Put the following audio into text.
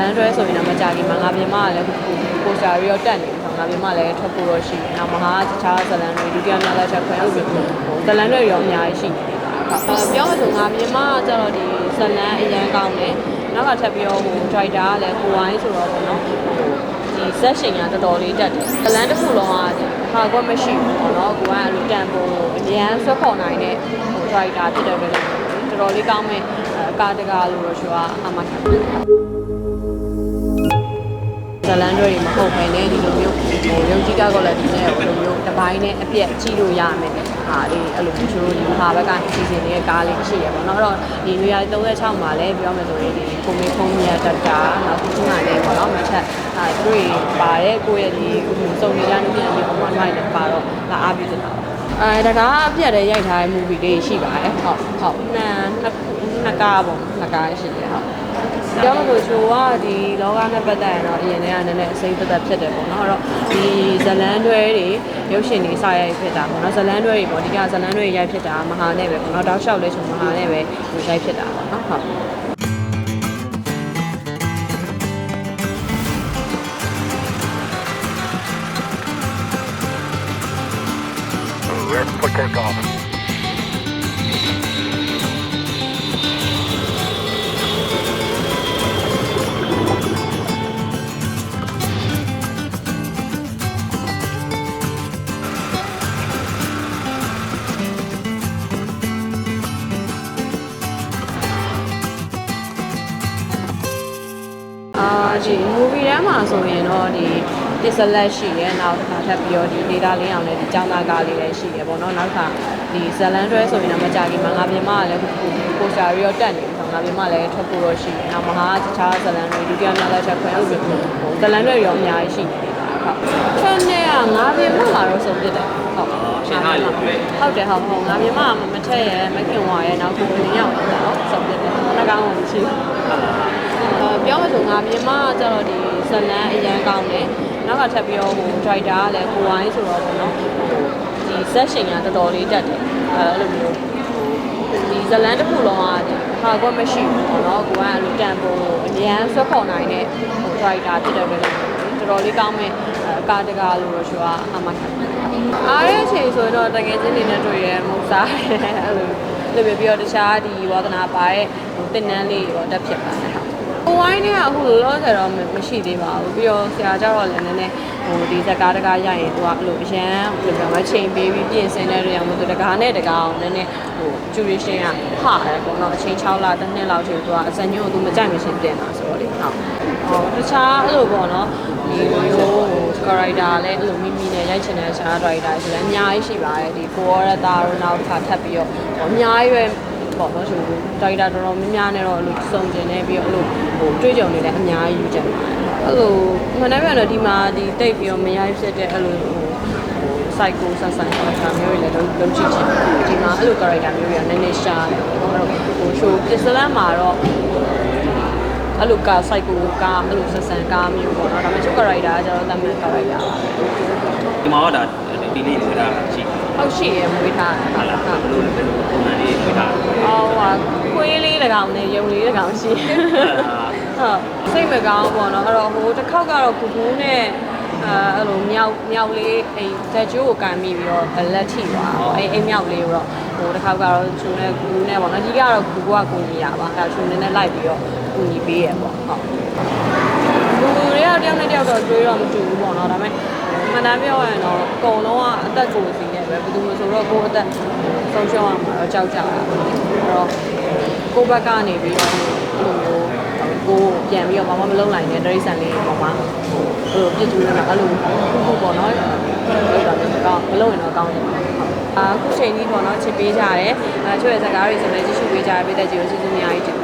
လမ်းတွဲဆိုရင်တော့မကြခင်မှာငါပြင်မကလည်းပိုစတာတွေရောတက်နေပြီဆိုတော့ငါပြင်မလည်းထွက်ဖို့တော့ရှိတယ်။နောက်မဟာတခြားဇလန်တွေဒုတိယမြောက်လက်ချက်ခွဲလို့ဟိုဇလန်တွေရောအများကြီးရှိနေတယ်။ဟုတ်ပြောမှဆိုငါပြင်မကကျတော့ဒီဇလန်အရန်ကောင်းတယ်။နောက်ကထပ်ပြီးတော့ဟိုဒရိုက်တာကလည်းကိုဝိုင်းဆိုတော့ပေါ့နော်။ဟိုဒီဇက်ရှင်ကတော်တော်လေးတက်တယ်။ဇလန်တစ်ခုလုံးကဟာကွက်မရှိဘူးပေါ့နော်။ကိုကအဲ့လိုတန်ဖို့အရန်ဆွတ်ခေါ်နိုင်တဲ့ဟိုဒရိုက်တာဖြစ်တဲ့အတွက်တော်တော်လေးကောင်းမဲ့အကာတကာလို့တော့ရှိုးကအမှတ်ခံတယ် ဇလန်တွေတွေမဟုတ်ဘဲနဲ့ဒီလိုမျိုးဟိုရုပ်ကြီးကကော်လက်တီနဲ့ဒီလိုမျိုးတစ်ပိုင်းနဲ့အပြက်ကြည့်လို့ရမယ်ဟာဒီအဲ့လိုမျိုးတို့ဒီဟာဘက်ကစီစဉ်နေတဲ့ကားလေးရှိရပါတော့အဲ့တော့ဒီနွေရာ36မှာလည်းပြောမယ်ဆိုရင်ဒီကိုမေဖုံးမြတ်တတာနောက်ဒီကလည်းပေါ့နော်မထက်အဲသူတွေပါတဲ့ကိုယ့်ရဲ့ဒီဟိုစုံနေရနေပြန်ပြီးအွန်လိုင်းနဲ့ပါတော့လာအားပေးကြတာအဲဒါကအပြက်တဲ့ရိုက်ထားတဲ့ movie လေးရှိပါတယ်ဟုတ်ဟုတ်နာနှစ်ကားပေါ့နှစ်ကားရှိတယ်ဟုတ် ပြောမလို့ချိုးကဒီလောကနဲ့ပတ်သက်ရင်တော့အရင်တည်းကနည်းနည်းအစိမ့်သက်သက်ဖြစ်တယ်ပေါ့နော်အဲ့တော့ဒီဇလန်းတွဲတွေရုပ်ရှင်တွေစရိုက်ဖြစ်တာပေါ့နော်ဇလန်းတွဲတွေပေါ့ဒီကဇလန်းတွဲရိုက်ဖြစ်တာမဟာနဲ့ပဲပေါ့နော်တောက်လျှောက်လေးချိုးမဟာနဲ့ပဲရိုက်ဖြစ်တာပေါ့နော်ဟုတ် Red for takeoff. အာဒီ movie ထဲမှာဆိုရင်တော့ဒီ Disselect ရှိရဲနောက်တစ်ခါထပ်ပြီးတော့ဒီ data လင်းအောင်လည်းဒီကျောင်းသားကားလေးလည်းရှိရဲပေါ့နော်နောက်တစ်ခါဒီဇလန်တွဲဆိုရင်တော့မကြခင်မှာငါပြင်မကလည်းပိုစတာတွေရောတက်နေပြီဆိုတော့ငါပြင်မလည်းထွက်ဖို့တော့ရှိတယ်နောက်မဟာတခြားဇလန်တွေဒုတိယမြောက်လက်ချက်ခွဲလို့ဟိုဇလန်တွေရောအများကြီးရှိနေတယ်ဟုတ်ချက်နဲ့ကငါပြင်မလာတော့ဆုံးပြစ်တယ်ဟုတ်ရှင်းထားလို့ဟုတ်တယ်ဟုတ်ဟုတ်ငါပြင်မမထက်ရဲမခင်ဝါရဲနောက်ကိုဝင်ရောက်တာနော်ဆုံးပြစ်တယ်နှကောင်းဝင်ရှိတယ်အဲပြောမှ ဆိုငါမြန်မာကကျတော့ဒီဇလန်အရန်ကောင်းတယ်နောက်ကထပ်ပြီးတော့ဟိုဒရိုက်တာကလည်းကိုဝိုင်းဆိုတော့ပေါ့နော်ဟိုဒီဇက်ရှင်ကတော်တော်လေးတက်တယ်အဲအဲ့လိုမျိုးဒီဇလန်တစ်ခုလုံးကဟာကွက်မရှိဘူးပေါ့နော်ကိုကအဲ့လိုတန်ဖို့အရန်ဆွတ်ခေါ်နိုင်တဲ့ဟိုဒရိုက်တာဖြစ်တဲ့အတွက်တော်တော်လေးကောင်းမဲ့အကာတကာလို့တော့ရှိုးကအမှတ်ခံတယ်အားရတဲ့အချိန်ဆိုတော့တကယ်ချင်းနေနဲ့တွေ့ရဲမုတ်စားရဲအဲ့လိုလိုပဲပြီးတော့တခြားဒီဝါသနာပါရဲ့ဟိုတင်နန်းလေးရောတက်ဖြစ်ပါတယ် ဟုတ်ဟိုဝိုင်းတွေကအခုလောလောဆယ်တော့မရှိသေးပါဘူးပြီးတော့ဆရာကြတော့လည်းနည်းနည်းဟိုဒီဇက်ကားတကားရရင်သူကအဲ့လိုအရန်ဘယ်လိုပြောမလဲချိန်ပေးပြီးပြင်ဆင်တဲ့နေရာမှာသူတကားနဲ့တကားအောင်နည်းနည်းဟိုကျူရီရှင်ကဟာတယ်ပေါ့နော်အချိန်6လတစ်နှစ်လောက်ချိန်သူကအစညွန့်ကိုသူမကြိုက်မရှင်တင်တာဆိုတော့လေဟုတ်ဟောတခြားအဲ့လိုပေါ့နော်ဒီလိုမျိုးဟိုစကရိုက်တာလည်းအဲ့လိုမိမိနဲ့ရိုက်ချင်တဲ့ရှားဒရိုက်တာဆိုလည်းအများကြီးရှိပါတယ်ဒီကိုရတာရောနောက်တစ်ခါထပ်ပြီးတော့ဟိုအများကြီးပဲ ပေါ့နော်ဆိုဒါရိုက်တာတော်တော်များများနဲ့တော့အဲ့လိုစုံကျင်နေပြီးတော့အဲ့လိုဟိုတွေးကြုံနေလည်းအများကြီးယူကြပါတယ်အဲ့လိုမနေ့ကလည်းဒီမှာဒီတိတ်ပြီးတော့မရိုက်ဖြစ်တဲ့အဲ့လိုဟိုဟို psycho ဆက်ဆံတာမျိုးတွေလည်းလုံးလုံးကြည့်ချင်ဒီမှာအဲ့လို character မျိုးတွေကနည်းနည်းရှားတယ်ပေါ့နော်အဲ့တော့ဟို show ပစ္စလန်မှာတော့အဲ့လိုကာ psycho ကာအဲ့လိုဆက်ဆံကာမျိုးပေါ့နော်ဒါပေမဲ့ show character ကကျတော့တမန် character ပါပဲဒီမှာတော့ဒါဒီလေးဝေးတာရှိတယ်ဟုတ်ရှိရမွေးထားတာဟာလားဟုတ်ဘလို့လဲဘလို့ပုံမှန်လေးဝေးတာအော် ဟာခွေးလေးတကောင်နဲ့ယုံလေးတကောင်ရှိဟုတ်စိတ်မကောင်းပေါ့နော်အဲ့တော့ဟိုတစ်ခေါက်ကတော့ကူကူနဲ့အဲအဲ့လိုမြောက်မြောက်လေးအိမ်တက်ကျိုးကိုကန်မိပြီးတော့လက်ထိသွားတော့အဲ့အိမ်မြောက်လေးကိုတော့ဟိုတစ်ခေါက်ကတော့ချူနဲ့ကူကူနဲ့ပေါ့နော်ဒီကတော့ကူကူကကူညီရပါအဲ့ချူနဲ့နဲ့လိုက်ပြီးတော့ကူညီပေးရပေါ့ဟုတ်ကူကူတွေကတယောက်နဲ့တယောက်တော့တွေးတော့မတူဘူးပေါ့နော်ဒါပေမဲ့မှန်တမ်းပြောရရင်တော့အကုန်လုံးကအသက်ကိုယ်စီနဲ့ပဲဘယ်သူမှဆိုတော့ကိုယ်အသက် ဆုံးရှုံးအောင်တော့ကြောက်ကြတာအဲ့တော့ကိုယ့်ဘက်ကနေပြီးတော့အဲ့လိုမျိုးကိုပြန်ပြီးတော့ဘာမှမလုပ်နိုင်တဲ့တရိษံလေးပေါ့မှာဟိုပြစ်တူနေတာအဲ့လိုခုခုပေါ့နော်လောက်တာလည်းကောင်းမလုပ်ရင်တော့ကောင်းတယ်အခုချိန်ကြီးပေါ့နော်ချစ်ပေးကြတယ်အဲချို့ရဲ့စကားတွေဆိုလည်းကြည့်ရှုပေးကြတဲ့ပြည်သက်ကြီးကိုကျေးဇူးများကြီးတင်